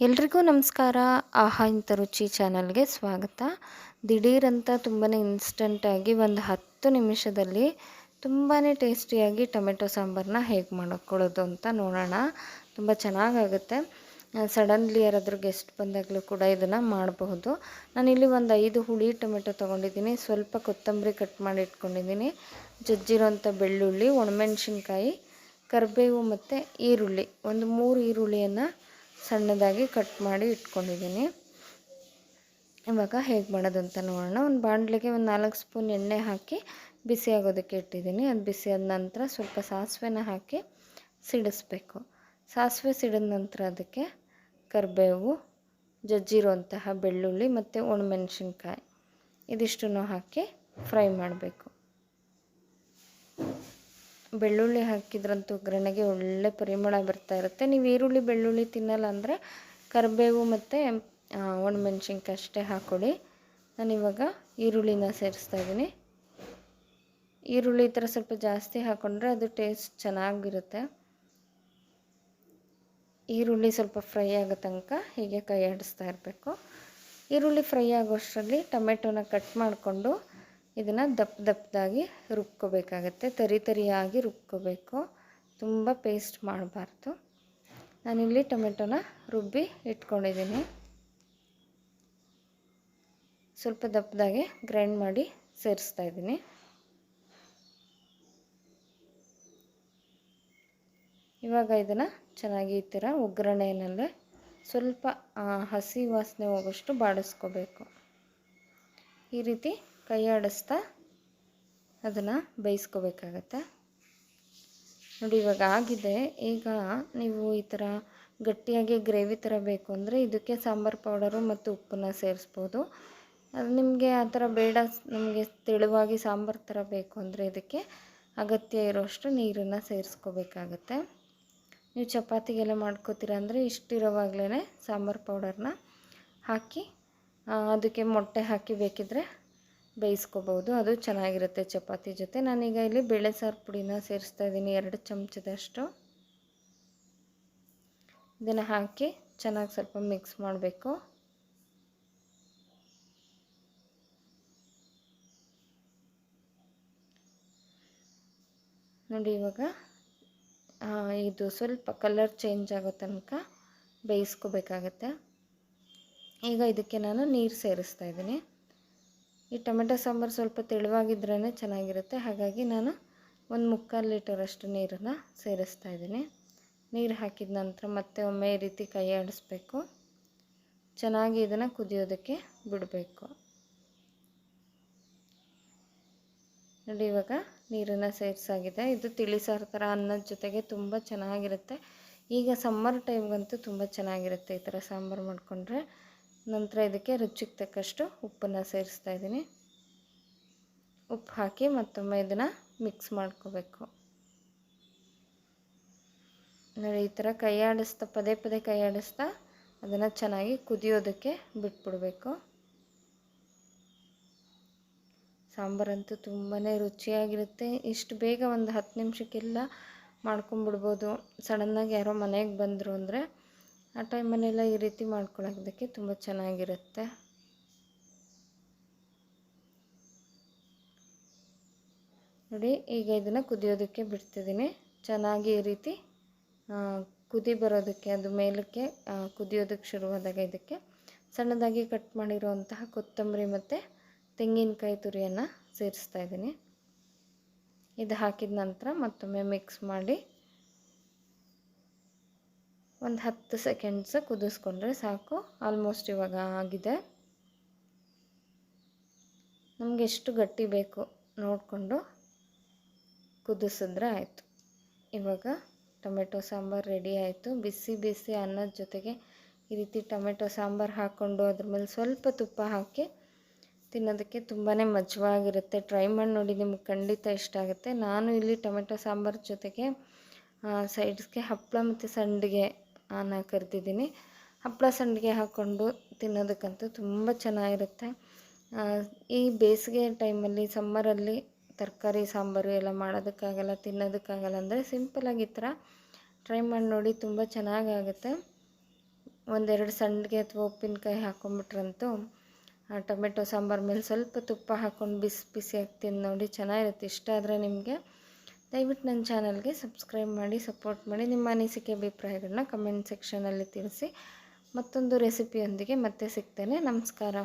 ಎಲ್ರಿಗೂ ನಮಸ್ಕಾರ. ಆಹಾ, ಇಂಥ ರುಚಿ ಚಾನಲ್ಗೆ ಸ್ವಾಗತ. ದಿಢೀರಂತ ತುಂಬಾ ಇನ್ಸ್ಟಂಟಾಗಿ ಒಂದು ಹತ್ತು ನಿಮಿಷದಲ್ಲಿ ತುಂಬಾ ಟೇಸ್ಟಿಯಾಗಿ ಟೊಮೆಟೊ ಸಾಂಬಾರನ್ನ ಹೇಗೆ ಮಾಡ್ಕೊಳ್ಳೋದು ಅಂತ ನೋಡೋಣ. ತುಂಬ ಚೆನ್ನಾಗಾಗುತ್ತೆ. ಸಡನ್ಲಿ ಯಾರಾದರೂ ಗೆಸ್ಟ್ ಬಂದಾಗಲೂ ಕೂಡ ಇದನ್ನು ಮಾಡಬಹುದು. ನಾನಿಲ್ಲಿ ಒಂದು ಐದು ಹುಳಿ ಟೊಮೆಟೊ ತೊಗೊಂಡಿದ್ದೀನಿ. ಸ್ವಲ್ಪ ಕೊತ್ತಂಬರಿ ಕಟ್ ಮಾಡಿ ಇಟ್ಕೊಂಡಿದ್ದೀನಿ. ಜಜ್ಜಿರೋಂಥ ಬೆಳ್ಳುಳ್ಳಿ, ಒಣಮೆಣ್ಸಿನ್ಕಾಯಿ, ಕರಿಬೇವು ಮತ್ತು ಈರುಳ್ಳಿ. ಒಂದು ಮೂರು ಈರುಳ್ಳಿಯನ್ನು ಸಣ್ಣದಾಗಿ ಕಟ್ ಮಾಡಿ ಇಟ್ಕೊಂಡಿದ್ದೀನಿ. ಇವಾಗ ಹೇಗೆ ಮಾಡೋದು ಅಂತ ನೋಡೋಣ. ಒಂದು ಬಾಣಲೆಗೆ ಒಂದು ನಾಲ್ಕು ಸ್ಪೂನ್ ಎಣ್ಣೆ ಹಾಕಿ ಬಿಸಿ ಆಗೋದಕ್ಕೆ ಇಟ್ಟಿದ್ದೀನಿ. ಅದು ಬಿಸಿ ಆದ ನಂತರ ಸ್ವಲ್ಪ ಸಾಸಿವೆನ ಹಾಕಿ ಸಿಡಿಸ್ಬೇಕು. ಸಾಸಿವೆ ಸಿಡಿದ ನಂತರ ಅದಕ್ಕೆ ಕರಿಬೇವು, ಜಜ್ಜಿರುವಂತಹ ಬೆಳ್ಳುಳ್ಳಿ ಮತ್ತು ಒಣಮೆಣಸಿನ್ಕಾಯಿ, ಇದಿಷ್ಟನ್ನು ಹಾಕಿ ಫ್ರೈ ಮಾಡಬೇಕು. ಬೆಳ್ಳುಳ್ಳಿ ಹಾಕಿದ್ರಂತೂ ಒಗ್ಗರಣೆಗೆ ಒಳ್ಳೆ ಪರಿಮಳ ಬರ್ತಾ ಇರುತ್ತೆ. ನೀವು ಈರುಳ್ಳಿ, ಬೆಳ್ಳುಳ್ಳಿ ತಿನ್ನಲ್ಲ ಅಂದರೆ ಕರಿಬೇವು ಮತ್ತು ಒಣಮೆಣ್ಸಿನ್ಕಾಯಿ ಅಷ್ಟೇ ಹಾಕ್ಕೊಳ್ಳಿ ನಾನಿವಾಗ ಈರುಳ್ಳಿನ ಸೇರಿಸ್ತಾ ಇದ್ದೀನಿ. ಈರುಳ್ಳಿ ಈ ಥರ ಸ್ವಲ್ಪ ಜಾಸ್ತಿ ಹಾಕ್ಕೊಂಡ್ರೆ ಅದು ಟೇಸ್ಟ್ ಚೆನ್ನಾಗಿರುತ್ತೆ. ಈರುಳ್ಳಿ ಸ್ವಲ್ಪ ಫ್ರೈ ಆಗೋ ತನಕ ಹೀಗೆ ಕೈ ಆಡಿಸ್ತಾ ಇರಬೇಕು. ಈರುಳ್ಳಿ ಫ್ರೈ ಆಗೋಷ್ಟರಲ್ಲಿ ಟೊಮೆಟೊನ ಕಟ್ ಮಾಡಿಕೊಂಡು ಇದನ್ನು ದಪ್ಪ ದಪ್ಪದಾಗಿ ರುಬ್ಕೋಬೇಕಾಗತ್ತೆ. ತರಿ ತರಿಯಾಗಿ ರುಬ್ಕೋಬೇಕು. ತುಂಬ ಪೇಸ್ಟ್ ಮಾಡಬಾರ್ದು. ನಾನಿಲ್ಲಿ ಟೊಮೆಟೊನ ರುಬ್ಬಿ ಇಟ್ಕೊಂಡಿದ್ದೀನಿ. ಸ್ವಲ್ಪ ದಪ್ಪದಾಗೆ ಗ್ರೈಂಡ್ ಮಾಡಿ ಸೇರಿಸ್ತಾ ಇದ್ದೀನಿ. ಇವಾಗ ಇದನ್ನು ಚೆನ್ನಾಗಿ ಈ ಥರ ಒಗ್ಗರಣೆಯಲ್ಲೇ ಸ್ವಲ್ಪ ಹಸಿ ವಾಸನೆ ಹೋಗೋಷ್ಟು ಬಾಡಿಸ್ಕೋಬೇಕು. ಈ ರೀತಿ ಕೈ ಆಡಿಸ್ತಾ ಅದನ್ನು ಬೇಯಿಸ್ಕೋಬೇಕಾಗತ್ತೆ. ನೋಡಿ, ಇವಾಗ ಆಗಿದೆ. ಈಗ ನೀವು ಈ ಥರ ಗಟ್ಟಿಯಾಗಿ ಗ್ರೇವಿ ಥರ ಬೇಕು ಅಂದರೆ ಇದಕ್ಕೆ ಸಾಂಬಾರು ಪೌಡರು ಮತ್ತು ಉಪ್ಪನ್ನ ಸೇರಿಸ್ಬೋದು. ಅದು ನಿಮಗೆ ಆ ಥರ ಬೇಡ, ನಮಗೆ ತೆಳುವಾಗಿ ಸಾಂಬಾರು ಥರ ಬೇಕು ಅಂದರೆ ಇದಕ್ಕೆ ಅಗತ್ಯ ಇರೋಷ್ಟು ನೀರನ್ನು ಸೇರಿಸ್ಕೋಬೇಕಾಗತ್ತೆ. ನೀವು ಚಪಾತಿಗೆಲ್ಲ ಮಾಡ್ಕೋತೀರ ಅಂದರೆ ಇಷ್ಟಿರೋವಾಗಲೇ ಸಾಂಬಾರು ಪೌಡರ್ನ ಹಾಕಿ ಅದಕ್ಕೆ ಮೊಟ್ಟೆ ಹಾಕಿ ಬೇಕಿದ್ರೆ ಬೇಯಿಸ್ಕೋಬೋದು. ಅದು ಚೆನ್ನಾಗಿರುತ್ತೆ ಚಪಾತಿ ಜೊತೆ. ನಾನೀಗ ಇಲ್ಲಿ ಬೇಳೆ ಸಾರು ಪುಡಿನ ಸೇರಿಸ್ತಾ ಇದ್ದೀನಿ. ಎರಡು ಚಮಚದಷ್ಟು. ಇದನ್ನು ಹಾಕಿ ಚೆನ್ನಾಗಿ ಸ್ವಲ್ಪ ಮಿಕ್ಸ್ ಮಾಡಬೇಕು. ನೋಡಿ ಇವಾಗ ಇದು ಸ್ವಲ್ಪ ಕಲರ್ ಚೇಂಜ್ ಆಗೋ ತನಕ ಬೇಯಿಸ್ಕೋಬೇಕಾಗತ್ತೆ. ಈಗ ಇದಕ್ಕೆ ನಾನು ನೀರು ಸೇರಿಸ್ತಾ ಇದ್ದೀನಿ. ಈ ಟೊಮೆಟೊ ಸಾಂಬಾರು ಸ್ವಲ್ಪ ತೆಳುವಾಗಿದ್ರೇ ಚೆನ್ನಾಗಿರುತ್ತೆ. ಹಾಗಾಗಿ ನಾನು ಒಂದು ಮುಕ್ಕಾಲು ಲೀಟರಷ್ಟು ನೀರನ್ನು ಸೇರಿಸ್ತಾ ಇದ್ದೀನಿ. ನೀರು ಹಾಕಿದ ನಂತರ ಮತ್ತೆ ಒಮ್ಮೆ ಈ ರೀತಿ ಕೈ ಆಡಿಸ್ಬೇಕು. ಚೆನ್ನಾಗಿ ಇದನ್ನು ಕುದಿಯೋದಕ್ಕೆ ಬಿಡಬೇಕು. ನೋಡಿ, ಇವಾಗ ನೀರನ್ನು ಸೇರಿಸಾಗಿದೆ. ಇದು ತಿಳಿಸಾರು ಥರ ಅನ್ನದ ಜೊತೆಗೆ ತುಂಬ ಚೆನ್ನಾಗಿರುತ್ತೆ. ಈಗ ಸಮ್ಮರ್ ಟೈಮ್ಗಂತೂ ತುಂಬ ಚೆನ್ನಾಗಿರುತ್ತೆ ಈ ಥರ ಸಾಂಬಾರು ಮಾಡಿಕೊಂಡ್ರೆ. ನಂತರ ಇದಕ್ಕೆ ರುಚಿಗೆ ತಕ್ಕಷ್ಟು ಉಪ್ಪನ್ನು ಸೇರಿಸ್ತಾ ಇದ್ದೀನಿ. ಉಪ್ಪು ಹಾಕಿ ಮತ್ತೊಮ್ಮೆ ಇದನ್ನು ಮಿಕ್ಸ್ ಮಾಡ್ಕೋಬೇಕು. ನೋಡಿ, ಈ ಥರ ಕೈ ಪದೇ ಪದೇ ಕೈ ಅದನ್ನು ಚೆನ್ನಾಗಿ ಕುದಿಯೋದಕ್ಕೆ ಬಿಟ್ಬಿಡಬೇಕು. ಸಾಂಬಾರಂತೂ ತುಂಬಾ ರುಚಿಯಾಗಿರುತ್ತೆ. ಇಷ್ಟು ಬೇಗ ಒಂದು ಹತ್ತು ನಿಮಿಷಕ್ಕೆಲ್ಲ ಮಾಡ್ಕೊಂಬಿಡ್ಬೋದು ಸಡನ್ನಾಗಿ ಯಾರೋ ಮನೆಗೆ ಬಂದರು ಅಂದರೆ ಆ ಟೈಮಲ್ಲೆಲ್ಲ ಈ ರೀತಿ ಮಾಡ್ಕೊಳ್ಳೋದಕ್ಕೆ ತುಂಬ ಚೆನ್ನಾಗಿರುತ್ತೆ. ನೋಡಿ, ಈಗ ಇದನ್ನು ಕುದಿಯೋದಕ್ಕೆ ಬಿಡ್ತಿದ್ದೀನಿ. ಚೆನ್ನಾಗಿ ಈ ರೀತಿ ಕುದಿ ಬರೋದಕ್ಕೆ, ಅದು ಮೇಲಕ್ಕೆ ಕುದಿಯೋದಕ್ಕೆ ಶುರುವಾದಾಗ ಇದಕ್ಕೆ ಸಣ್ಣದಾಗಿ ಕಟ್ ಮಾಡಿರುವಂತಹ ಕೊತ್ತಂಬರಿ ಮತ್ತು ತೆಂಗಿನಕಾಯಿ ತುರಿಯನ್ನು ಸೇರಿಸ್ತಾ ಇದ್ದೀನಿ. ಇದು ಹಾಕಿದ ನಂತರ ಮತ್ತೊಮ್ಮೆ ಮಿಕ್ಸ್ ಮಾಡಿ ಒಂದು ಹತ್ತು ಸೆಕೆಂಡ್ಸ್ ಕುದಿಸ್ಕೊಂಡ್ರೆ ಸಾಕು. ಆಲ್ಮೋಸ್ಟ್ ಇವಾಗ ಆಗಿದೆ. ನಮಗೆ ಎಷ್ಟು ಗಟ್ಟಿ ಬೇಕು ನೋಡಿಕೊಂಡು ಕುದಿಸಿದ್ರೆ ಆಯಿತು. ಇವಾಗ ಟೊಮೆಟೊ ಸಾಂಬಾರು ರೆಡಿ ಆಯಿತು. ಬಿಸಿ ಬಿಸಿ ಅನ್ನದ ಜೊತೆಗೆ ಈ ರೀತಿ ಟೊಮೆಟೊ ಸಾಂಬಾರು ಹಾಕ್ಕೊಂಡು ಅದ್ರ ಮೇಲೆ ಸ್ವಲ್ಪ ತುಪ್ಪ ಹಾಕಿ ತಿನ್ನೋದಕ್ಕೆ ತುಂಬಾ ಮಜವಾಗಿರುತ್ತೆ. ಟ್ರೈ ಮಾಡಿ ನೋಡಿ, ನಿಮ್ಗೆ ಖಂಡಿತ ಇಷ್ಟ ಆಗುತ್ತೆ. ನಾನು ಇಲ್ಲಿ ಟೊಮೆಟೊ ಸಾಂಬಾರು ಜೊತೆಗೆ ಸೈಡ್ಸ್ಗೆ ಹಪ್ಪಳ ಮತ್ತು ಸಂಡಿಗೆ ಅನ್ನ ಕರಿತಿದ್ದೀನಿ ಹಪ್ಪಳ ಸಂಡಿಗೆ ಹಾಕ್ಕೊಂಡು ತಿನ್ನೋದಕ್ಕಂತೂ ತುಂಬ ಚೆನ್ನಾಗಿರುತ್ತೆ. ಈ ಬೇಸಿಗೆ ಟೈಮಲ್ಲಿ, ಸಮ್ಮರಲ್ಲಿ ತರಕಾರಿ, ಸಾಂಬಾರು ಎಲ್ಲ ಮಾಡೋದಕ್ಕಾಗಲ್ಲ, ತಿನ್ನೋದಕ್ಕಾಗಲ್ಲ ಅಂದರೆ ಸಿಂಪಲಾಗಿ ಈ ಥರ ಟ್ರೈ ಮಾಡಿ ನೋಡಿ ತುಂಬ ಚೆನ್ನಾಗಾಗುತ್ತೆ. ಒಂದೆರಡು ಸಂಡಿಗೆ ಅಥವಾ ಉಪ್ಪಿನಕಾಯಿ ಹಾಕ್ಕೊಂಬಿಟ್ರಂತೂ ಟೊಮೆಟೊ, ಸಾಂಬಾರು ಮೇಲೆ ಸ್ವಲ್ಪ ತುಪ್ಪ ಹಾಕ್ಕೊಂಡು ಬಿಸಿ ಬಿಸಿಯಾಗಿ ತಿಂದು ನೋಡಿ ಚೆನ್ನಾಗಿರುತ್ತೆ. ಇಷ್ಟ ಆದರೆ ನಿಮಗೆ ದಯವಿಟ್ಟು ನನ್ನ ಚಾನಲ್ಗೆ ಸಬ್ಸ್ಕ್ರೈಬ್ ಮಾಡಿ, ಸಪೋರ್ಟ್ ಮಾಡಿ. ನಿಮ್ಮ ಅನಿಸಿಕೆ ಅಭಿಪ್ರಾಯಗಳನ್ನ ಕಮೆಂಟ್ ಸೆಕ್ಷನಲ್ಲಿ ತಿಳಿಸಿ. ಮತ್ತೊಂದು ರೆಸಿಪಿಯೊಂದಿಗೆ ಮತ್ತೆ ಸಿಗ್ತೇನೆ. ನಮಸ್ಕಾರ.